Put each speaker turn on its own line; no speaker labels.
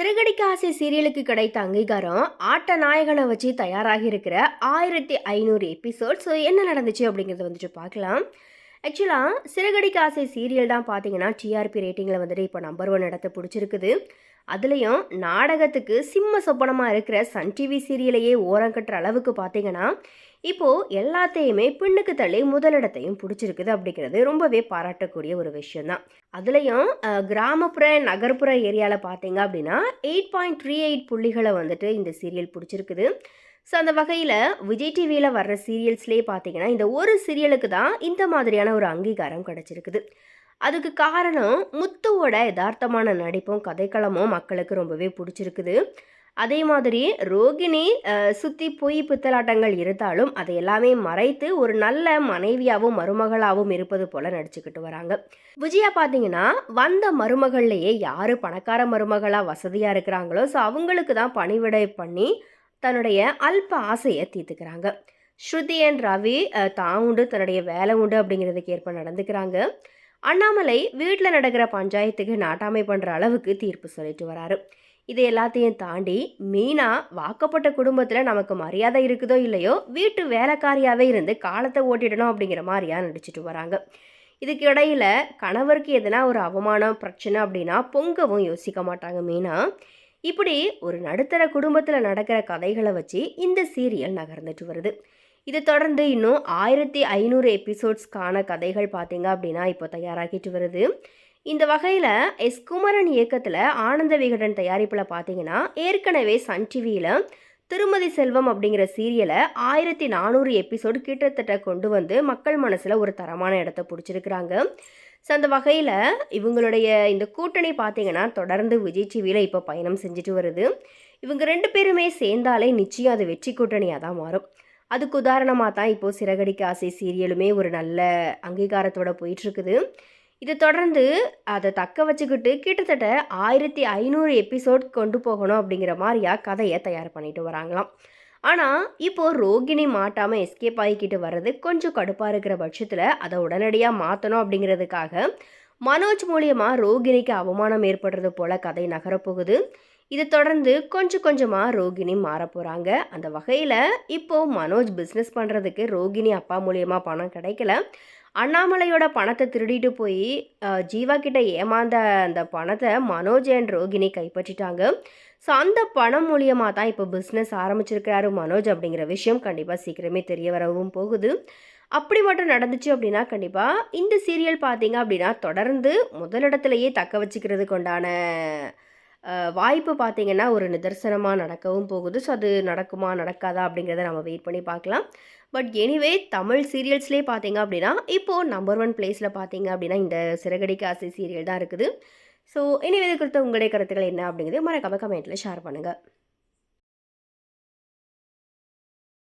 சிறகடிக்க ஆசை சீரியலுக்கு கிடைத்த அங்கீகாரம் ஆட்ட நாயகனை வச்சு தயாராகி இருக்கிற ஆயிரத்தி ஐநூறு எபிசோட் ஸோ என்ன நடந்துச்சு அப்படிங்கிறத வந்துட்டு பார்க்கலாம். ஆக்சுவலாக சிறகடிக்க ஆசை சீரியல் தான் பார்த்தீங்கன்னா டிஆர்பி ரேட்டிங்கில் வந்துட்டு இப்போ நம்பர் ஒன் இடத்த பிடிச்சிருக்குது. அதுலேயும் நாடகத்துக்கு சிம்ம சொப்பனமாக இருக்கிற சன் டிவி சீரியலையே ஓரம் கட்டுற அளவுக்கு பார்த்தீங்கன்னா இப்போது எல்லாத்தையுமே பெண்ணுக்கு தள்ளி முதலிடத்தையும் பிடிச்சிருக்குது அப்படிங்கிறது ரொம்பவே பாராட்டக்கூடிய ஒரு விஷயந்தான் அதுலேயும் கிராமப்புற நகர்ப்புற ஏரியாவில் பார்த்தீங்க அப்படின்னா எயிட் பாயிண்ட் த்ரீ எயிட் புள்ளிகளை வந்துட்டு இந்த சீரியல் பிடிச்சிருக்குது. ஸோ அந்த வகையில் விஜய் டிவியில் வர்ற சீரியல்ஸ்லேயே பார்த்தீங்கன்னா இந்த ஒரு சீரியலுக்கு தான் இந்த மாதிரியான ஒரு அங்கீகாரம் கிடச்சிருக்குது. அதுக்கு காரணம் முத்துவோட யதார்த்தமான நடிப்பும் கதைக்களமும் மக்களுக்கு ரொம்பவே பிடிச்சிருக்குது. அதே மாதிரி ரோகிணி சுற்றி பொய் பித்தலாட்டங்கள் இருந்தாலும் அதை எல்லாமே மறைத்து ஒரு நல்ல மனைவியாகவும் மருமகளாகவும் இருப்பது போல நடிச்சுக்கிட்டு வராங்க. விஜயா பார்த்தீங்கன்னா வந்த மருமகள்லையே யார் பணக்கார மருமகளாக வசதியாக இருக்கிறாங்களோ ஸோ அவங்களுக்கு தான் பணிவிடை பண்ணி தன்னுடைய அல்ப ஆசையை தீர்த்துக்கிறாங்க. ஸ்ருதி அண்ட் ரவி தான் உண்டு தன்னுடைய வேலை உண்டு அப்படிங்கிறதுக்கு ஏற்ப நடந்துக்கிறாங்க. அண்ணாமலை வீட்டில் நடக்கிற பஞ்சாயத்துக்கு நாட்டாமை பண்ணுற அளவுக்கு தீர்ப்பு சொல்லிட்டு வராரு. இது எல்லாத்தையும் தாண்டி மீனா வாக்கப்பட்ட குடும்பத்தில் நமக்கு மரியாதை இருக்குதோ இல்லையோ வீட்டு வேலைக்காரியாகவே இருந்து காலத்தை ஓட்டிடணும் அப்படிங்கிற மாதிரியா நடிச்சிட்டு வராங்க. இதுக்கு இடையில கணவருக்கு எதனா ஒரு அவமானம் பிரச்சனை அப்படின்னா பொங்கவும் யோசிக்க மாட்டாங்க மீனா. இப்படி ஒரு நடுத்தர குடும்பத்தில் நடக்கிற கதைகளை வச்சு இந்த சீரியல் நகர்ந்துட்டு வருது. இதை தொடர்ந்து இன்னும் ஆயிரத்தி ஐநூறு எபிசோட்ஸ்க்கான கதைகள் பார்த்தீங்க அப்படின்னா இப்போ தயாராகிட்டு வருது. இந்த வகையில் எஸ் குமரன் இயக்கத்தில் ஆனந்த விகடன் தயாரிப்பில் பார்த்தீங்கன்னா ஏற்கனவே சன் டிவியில் திருமதி செல்வம் அப்படிங்கிற சீரியலை ஆயிரத்தி நானூறு எபிசோடு கிட்டத்தட்ட கொண்டு வந்து மக்கள் மனசில் ஒரு தரமான இடத்த பிடிச்சிருக்கிறாங்க. ஸோ அந்த வகையில் இவங்களுடைய இந்த கூட்டணி பார்த்தீங்கன்னா தொடர்ந்து விஜய் டிவியில் இப்போ பயணம் செஞ்சுட்டு வருது. இவங்க ரெண்டு பேருமே சேர்ந்தாலே நிச்சயம் அது வெற்றி கூட்டணியாக தான் மாறும். அதுக்கு உதாரணமாக தான் இப்போது சிறகடிக்க ஆசை சீரியலுமே ஒரு நல்ல அங்கீகாரத்தோட போயிட்டுருக்குது. இதை தொடர்ந்து அதை தக்க வச்சுக்கிட்டு கிட்டத்தட்ட ஆயிரத்தி ஐநூறு எபிசோட் கொண்டு போகணும் அப்படிங்கிற மாதிரியா கதையை தயார் பண்ணிட்டு வராங்களாம். ஆனால் இப்போது ரோகிணி மாட்டாமல் எஸ்கேப் ஆகிக்கிட்டு வர்றது கொஞ்சம் கடுப்பாக இருக்கிற பட்சத்தில் அதை உடனடியாக மாற்றணும் அப்படிங்கிறதுக்காக மனோஜ் மூலியமாக ரோகிணிக்கு அவமானம் ஏற்படுறது போல கதை நகரப்போகுது. இதை தொடர்ந்து கொஞ்சம் கொஞ்சமாக ரோகிணி மாறப் போகிறாங்க அந்த வகையில் இப்போது மனோஜ் பிஸ்னஸ் பண்ணுறதுக்கு ரோகிணி அப்பா மூலியமாக பணம் கிடைக்கல. அண்ணாமலையோட பணத்தை திருடிட்டு போய் ஜீவா கிட்ட ஏமாந்த அந்த பணத்தை மனோஜ் அண்ட் ரோகிணி கைப்பற்றிட்டாங்க. ஸோ அந்த பணம் மூலியமாக தான் இப்போ பிஸ்னஸ் ஆரம்பிச்சிருக்கிறாரு மனோஜ் அப்படிங்கிற விஷயம் கண்டிப்பாக சீக்கிரமே தெரிய வரவும் போகுது. அப்படி மட்டும் நடந்துச்சு அப்படின்னா கண்டிப்பாக இந்த சீரியல் பார்த்தீங்க அப்படின்னா தொடர்ந்து முதலிடத்துலையே தக்க வச்சுக்கிறதுக்கு உண்டான வாய்ப்பு பார்த்தீங்கன்னா ஒரு நிதர்சனமாக நடக்கவும் போகுது. ஸோ அது நடக்குமா நடக்காதா அப்படிங்கிறத நம்ம வெயிட் பண்ணி பார்க்கலாம். பட் எனிவே தமிழ் சீரியல்ஸ்லேயே பார்த்தீங்க அப்படின்னா இப்போது நம்பர் ஒன் பிளேஸில் பார்த்தீங்க அப்படின்னா இந்த சிறகடிக்க ஆசை சீரியல் தான் இருக்குது. ஸோ இனிவே இது குறித்த உங்களுடைய கருத்துக்கள் என்ன அப்படிங்கிறது மறக்காம கமெண்ட்டில் ஷேர் பண்ணுங்கள்